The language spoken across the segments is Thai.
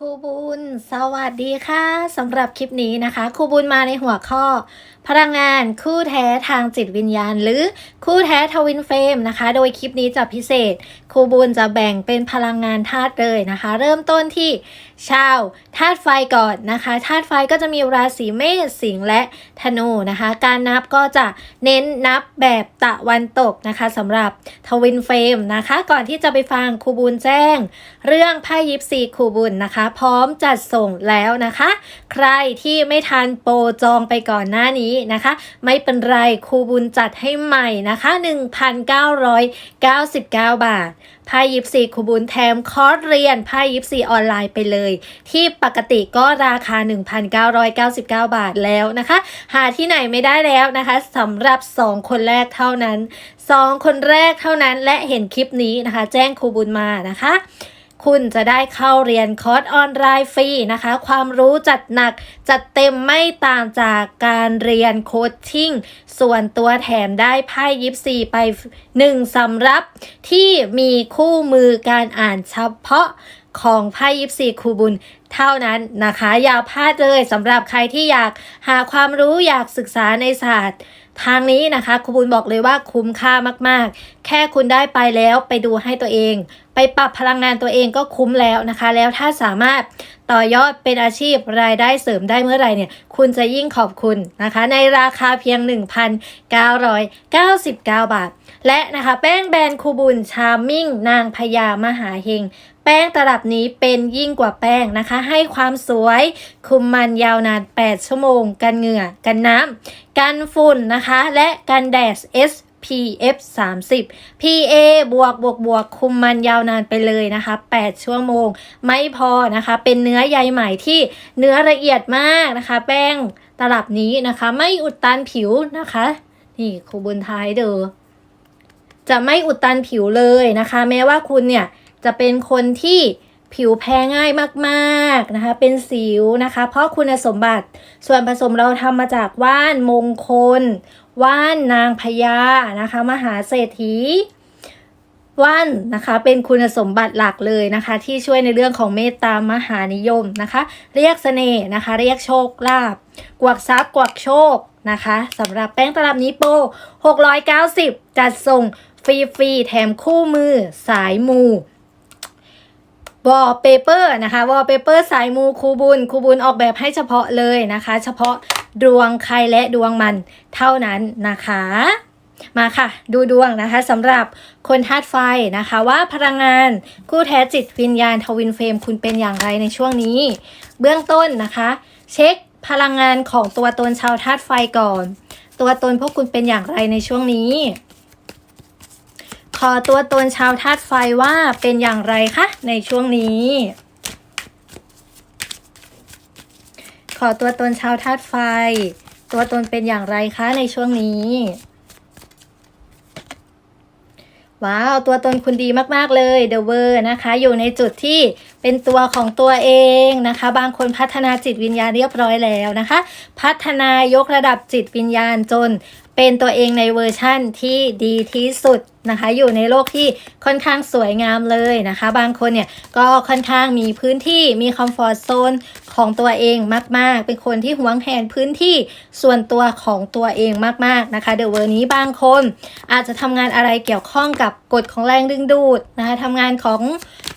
ครูบุญสวัสดีค่ะสำหรับคลิปนี้นะคะครูบุญมาในหัวข้อ พลังงานคู่แท้ทางจิตวิญญาณ หรือคู่แท้ทวินเฟรมนะคะ โดยคลิปนี้จะพิเศษครูบุญจะแบ่งเป็นพลังงานธาตุเลยนะคะ เริ่มต้นที่ชาวธาตุไฟก่อนนะคะธาตุไฟก็จะมีราศีเมษสิงห์และธนูนะคะ การนับก็จะเน้นนับแบบตะวันตกนะคะสำหรับทวินเฟรมนะคะ ก่อนที่จะไปฟังครูบุญแจ้ง เรื่องไพ่ยิปซีครูบุญนะคะ พร้อมจัดส่งแล้วนะคะ ใครที่ไม่ทันโปรจองไปก่อนหน้านี้นะคะ ไม่เป็นไรครูบุญจัดให้ใหม่นะคะ 1,999 บาทไพ่ยิปซีครูบุญแถมคอร์สเรียนไพ่ยิปซีออนไลน์ไปเลยที่ปกติก็ราคา 1,999 บาทแล้วนะคะ หาที่ไหนไม่ได้แล้วนะคะสำหรับ 2 คนแรกเท่านั้น 2 คนแรกเท่านั้นและเห็นคลิปนี้นะคะ แจ้งครูบุญมานะคะคุณจะได้เข้าเรียนคอร์สออนไลน์ฟรีนะคะ ความรู้จัดหนักจัดเต็มไม่ต่างจากการเรียนโคชชิ่ง ส่วนตัวแถมได้ไพ่ยิปซีไปหนึ่งสำรับที่มีคู่มือการอ่านเฉพาะ ของไพ่ยิปซีคูบุญเท่านั้นนะคะอย่าพลาดเลยสำหรับใครที่อยากหาความรู้อยากศึกษาในศาสตร์ทางนี้นะคะครูบุญบอกเลยว่าคุ้มค่ามากๆ แค่คุณได้ไปแล้วไปดูให้ตัวเอง ไปปรับพลังงานตัวเองก็คุ้มแล้วนะคะ แล้วถ้าสามารถต่อยอดเป็นอาชีพรายได้เสริมได้เมื่อไหร่เนี่ย คุณจะยิ่งขอบคุณนะคะ ในราคาเพียง 1,999 บาท และนะคะแป้งแบรนด์คูบุญชาร์มมิ่ง นางพญามหาเฮง แป้งตลับนี้เป็นยิ่งกว่าแป้งนะคะ ให้ความสวยคุมมันยาวนาน 8 ชั่วโมง กันเหงื่อ กันน้ำ กันฝุ่นนะคะ และกันแดด SPF 30 PA บวกบวกบวกคุมมันยาวนานไปเลยนะคะ 8 ชั่วโมง ไม่พอนะคะ เป็นเนื้อใยไหม่ที่เนื้อละเอียดมากนะคะ แป้งตลับนี้นะคะ ไม่อุดตันผิวนะคะ นี่ครูบุญท้ายเด้อจะไม่อุดตันผิวเลยนะคะ แม้ว่าคุณเนี่ย จะเป็นคนที่ผิวแพ้ง่ายมากๆนะคะ เป็นสิวนะคะ เพราะคุณสมบัติส่วนผสมเราทำมาจากว่านมงคล ว่านนางพญานะคะ มหาเศรษฐีว่านนะคะเป็นคุณสมบัติหลักเลยนะคะ ที่ช่วยในเรื่องของเมตตามหานิยมนะคะ เรียกเสน่ห์นะคะ เรียกโชคลาภกวักทรัพย์กวักโชคนะคะสำหรับแป้งตลับนี้โปร690 จัดส่งฟรีๆแถมคู่มือสายมู วอลเปเปอร์นะคะวอลเปเปอร์สายมูครูบุญครูบุญออกแบบให้เฉพาะเลยนะคะ เฉพาะดวงใครและดวงมันเท่านั้นนะคะ มาค่ะ ดูดวงนะคะสำหรับคนธาตุไฟนะคะว่าพลังงานคู่แท้จิตวิญญาณทวินเฟรมคุณเป็นอย่างไรในช่วงนี้ เบื้องต้นนะคะ เช็คพลังงานของตัวตนชาวธาตุไฟก่อน ตัวตนพวกคุณเป็นอย่างไรในช่วงนี้ ขอตัวตนชาวธาตุไฟว่าเป็นอย่างไรคะในช่วงนี้ ขอตัวตนชาวธาตุไฟ ตัวตนเป็นอย่างไรคะในช่วงนี้ว้าว ตัวตนคุณดีมาก ๆ เลยเดอะเวอร์นะคะ อยู่ในจุดที่ เป็นตัวของตัวเองนะคะ บางคนพัฒนาจิตวิญญาณเรียบร้อยแล้วนะคะ พัฒนายกระดับจิตวิญญาณจนเป็นตัวเองในเวอร์ชั่นที่ดีที่สุดนะคะ อยู่ในโลกที่ค่อนข้างสวยงามเลยนะคะ บางคนเนี่ยก็ค่อนข้างมีพื้นที่มีคอมฟอร์ทโซนของตัวเองมาก ๆ เป็นคนที่หวงแหนพื้นที่ส่วนตัวของตัวเองมาก ๆ นะคะ เดอะเวอร์นี้บางคนอาจจะทำงานอะไรเกี่ยวข้องกับกฎของแรงดึงดูดนะคะทำงานของ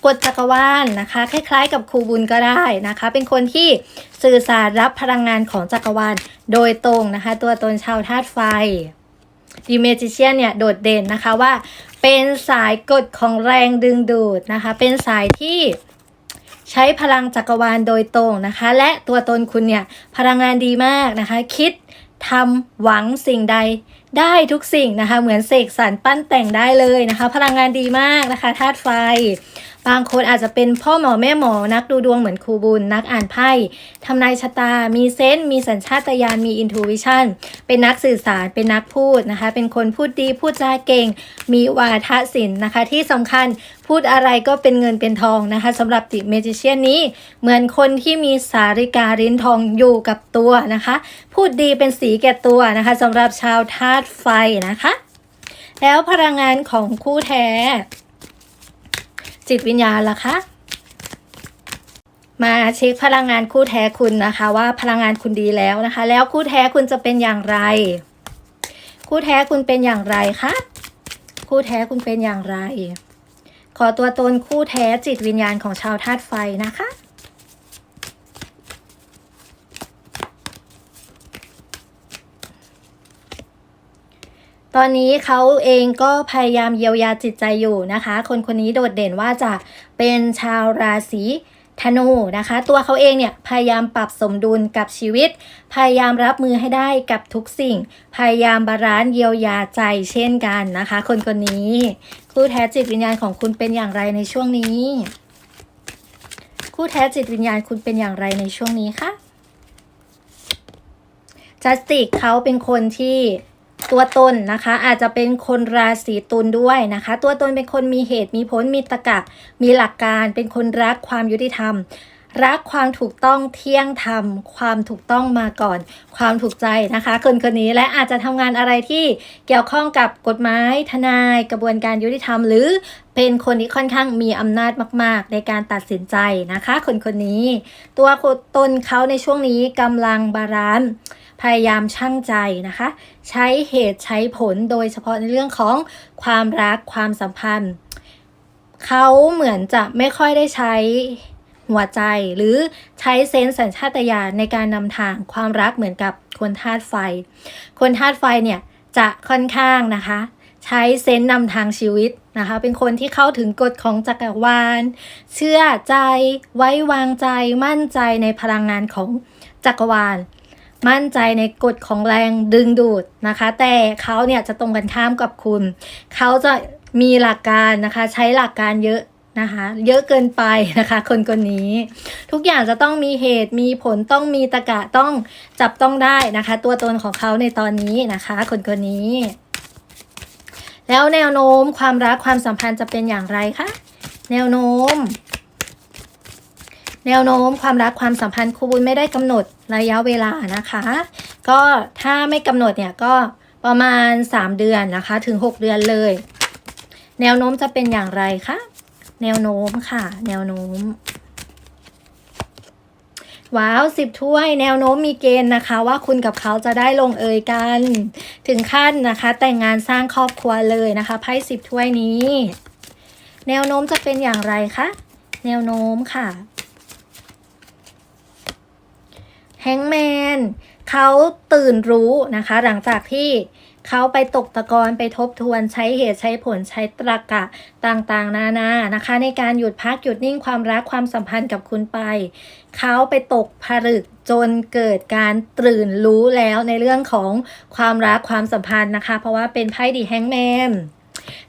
กฎจักรวาลนะคะ คล้ายๆ กับครูบุญก็ได้นะคะ เป็นคนที่สื่อสารรับพลังงานของจักรวาลโดยตรงนะคะ ตัวตนชาวธาตุไฟดีเมจิเชียนเนี่ยโดดเด่นนะคะว่า เป็นสายกฎของแรงดึงดูดนะคะ เป็นสายที่ใช้พลังจักรวาลโดยตรงนะคะ และตัวตนคุณเนี่ยพลังงานดีมากนะคะ คิดทำหวังสิ่งใดได้ทุกสิ่งนะคะ เหมือนเสกสรรปั้นแต่งได้เลยนะคะ พลังงานดีมากนะคะธาตุไฟ บางคนอาจจะเป็นพ่อหมอแม่หมอนักดูดวงเหมือนครูบุญ นักอ่านไพ่ทำนายชะตา มีเซนส์มีสัญชาตญาณมีอินทูวิชั่นเป็นนักสื่อสารเป็นนักพูดนะคะ เป็นคนพูดดีพูดจาเก่ง มีวาทศิลป์นะคะ ที่สำคัญพูดอะไรก็เป็นเงินเป็นทองนะคะสำหรับติเมจิเชียนนี้ เหมือนคนที่มีสาริกาลินทองอยู่กับตัวนะคะ พูดดีเป็นสีแก่ตัวนะคะสำหรับชาวธาตุไฟนะคะ แล้วพลังงานของคู่แท้ จิตวิญญาณล่ะคะ มาเช็คพลังงานคู่แท้คุณนะคะ ว่าพลังงานคุณดีแล้วนะคะ แล้วคู่แท้คุณจะเป็นอย่างไร คู่แท้คุณเป็นอย่างไรคะคู่แท้คุณเป็นอย่างไร ขอตัวตนคู่แท้จิตวิญญาณของชาวธาตุไฟนะคะ ตอนนี้เขาเองก็พยายามเยียวยาจิตใจอยู่นะคะ คนคนนี้โดดเด่นว่าจะเป็นชาวราศีธนูนะคะ ตัวเขาเองเนี่ยพยายามปรับสมดุลกับชีวิต พยายามรับมือให้ได้กับทุกสิ่ง พยายามบาลานซ์เยียวยาใจเช่นกันนะคะ คนคนนี้คู่แท้จิตวิญญาณของคุณเป็นอย่างไรในช่วงนี้ คู่แท้จิตวิญญาณคุณเป็นอย่างไรในช่วงนี้คะจัสติกเขาเป็นคนที่ ตัวตนนะคะ อาจจะเป็นคนราศีตุลด้วยนะคะ ตัวตนเป็นคนมีเหตุมีผลมีตรรกะมีหลักการ เป็นคนรักความยุติธรรม รักความถูกต้องเที่ยงธรรม ความถูกต้องมาก่อน ความถูกใจนะคะ คนคนนี้และอาจจะทำงานอะไรที่เกี่ยวข้องกับกฎหมายทนาย กระบวนการยุติธรรม หรือเป็นคนที่ค่อนข้างมีอำนาจมาก ๆ ในการตัดสินใจนะคะ คนคนนี้ ตัวตนเขาในช่วงนี้กำลังบาลานซ์ พยายามชั่งใจนะคะ ใช้เหตุใช้ผลโดยเฉพาะในเรื่องของความรักความสัมพันธ์ เขาเหมือนจะไม่ค่อยได้ใช้หัวใจหรือใช้เซนส์สัญชาตญาณในการนำทางความรักเหมือนกับคนธาตุไฟ คนธาตุไฟเนี่ยจะค่อนข้างนะคะ ใช้เซนส์นำทางชีวิตนะคะ เป็นคนที่เข้าถึงกฎของจักรวาล เชื่อใจไว้วางใจมั่นใจในพลังงานของจักรวาล มั่นใจในกฎของแรงดึงดูดนะคะ แต่เขาเนี่ยจะตรงกันข้ามกับคุณ เขาจะมีหลักการนะคะ ใช้หลักการเยอะนะคะเยอะเกินไปนะคะ คนคนนี้ ทุกอย่างจะต้องมีเหตุมีผลต้องมีตะกะต้องจับต้องได้นะคะ ตัวตนของเขาในตอนนี้นะคะ คนคนนี้ แล้วแนวโน้มความรักความสัมพันธ์จะเป็นอย่างไรคะแนวโน้ม แนวโน้มความรักความสัมพันธ์ครูบุญไม่ได้กำหนดระยะเวลานะคะ ก็ถ้าไม่กำหนดเนี่ยก็ประมาณ 3 เดือนนะคะ ถึง 6 เดือนเลย แนวโน้มจะเป็นอย่างไรคะแนวโน้มค่ะ แนวโน้มว้าวสิบถ้วยแนวโน้มมีเกณฑ์นะคะ ว่าคุณกับเขาจะได้ลงเอยกัน ถึงขั้นนะคะ แต่งงานสร้างครอบครัวเลยนะคะไพ่สิบถ้วยนี้ แนวโน้มจะเป็นอย่างไรคะแนวโน้มค่ะ แฮงแมนเขาตื่นรู้นะคะ หลังจากที่เขาไปตกตะกอนไปทบทวนใช้เหตุใช้ผลใช้ตรรกะต่างๆ นานานะคะ ในการหยุดพักหยุดนิ่งความรักความสัมพันธ์กับคุณไปเขาไปตกผลึกจนเกิดการตื่นรู้แล้วในเรื่องของความรักความสัมพันธ์นะคะ เพราะว่าเป็นไพ่ดีแฮงแมน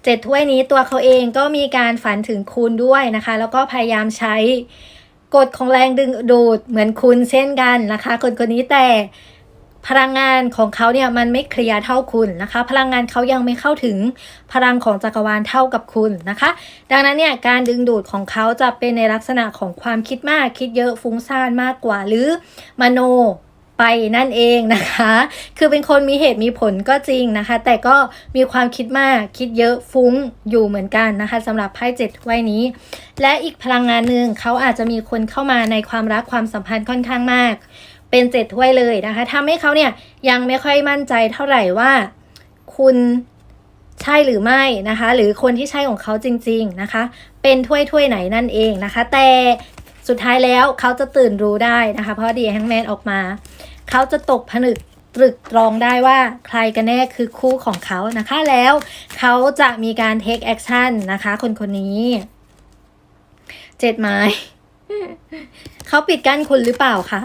เจ็ดถ้วยนี้ตัวเขาเองก็มีการฝันถึงคุณด้วยนะคะ แล้วก็พยายามใช้ กฎของแรงดึงดูดเหมือนคุณเช่นกันนะคะคนคนนี้แต่พลังงานของเขาเนี่ยมันไม่เคลียร์เท่าคุณนะคะ พลังงานเขายังไม่เข้าถึงพลังของจักรวาลเท่ากับคุณนะคะ ดังนั้นเนี่ยการดึงดูดของเขาจะเป็นในลักษณะของความคิดมากคิดเยอะฟุ้งซ่านมากกว่าหรือมโน ไปนั่นเองนะคะ คือเป็นคนมีเหตุมีผลก็จริงนะคะ แต่ก็มีความคิดมากคิดเยอะฟุ้งอยู่เหมือนกันนะคะสำหรับไพ่เจ็ดถ้วยนี้ และอีกพลังงานหนึ่งเขาอาจจะมีคนเข้ามาในความรักความสัมพันธ์ค่อนข้างมาก เป็นเจ็ดถ้วยเลยนะคะทำให้เขาเนี่ยยังไม่ค่อยมั่นใจเท่าไหร่ว่าคุณใช่หรือไม่นะคะ หรือคนที่ใช่ของเขาจริง ๆนะคะ เป็นถ้วยถ้วยไหนนั่นเองนะคะ แต่ สุดท้ายแล้วเขาจะตื่นรู้ได้นะคะ เพราะดีแฮงแมนออกมา เขาจะตกผนึกตรึกตรองได้ว่าใครกันแน่คือคู่ของเขานะคะ แล้วเขาจะมีการ take action นะคะ คนคนนี้ เจ็ดไม้ เขาปิดกั้นคุณหรือเปล่าคะ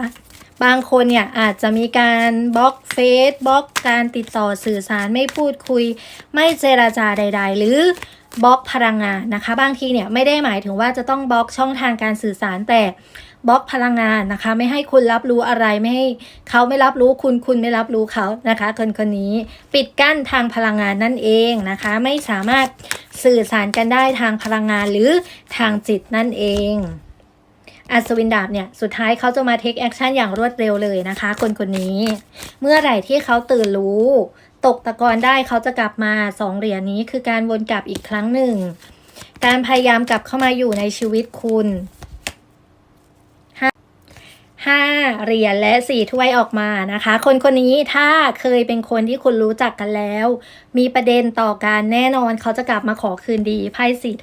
บางคนเนี่ยอาจจะมีการบล็อกเฟซบล็อกการติดต่อสื่อสารไม่พูดคุย ไม่เจราจาใด ๆ หรือ บล็อกพลังงานนะคะ บางทีเนี่ยไม่ได้หมายถึงว่าจะต้องบล็อกช่องทางการสื่อสารแต่บล็อกพลังงานนะคะ ไม่ให้คุณรับรู้อะไรไม่ให้เขาไม่รับรู้คุณคุณไม่รับรู้เขานะคะคนคนนี้ปิดกั้นทางพลังงานนั่นเองนะคะ ไม่สามารถสื่อสารกันได้ทางพลังงานหรือทางจิตนั่นเองอัศวินดาบเนี่ยสุดท้ายเขาจะมาเทคแอคชั่นอย่างรวดเร็วเลยนะคะ คนคนนี้ เมื่อไหร่ที่เขาตื่นรู้ ตกตะกอนได้เขาจะกลับมาสองเหรียญนี้คือการวนกลับอีกครั้งหนึ่ง การพยายามกลับเข้ามาอยู่ในชีวิตคุณ5เหรียญและ4ถ้วยออกมานะคะ คนคนนี้ถ้าเคยเป็นคนที่คุณรู้จักกันแล้ว มีประเด็นต่อกันแน่นอนเขาจะกลับมาขอคืนดีไพ่สี่ถ้วย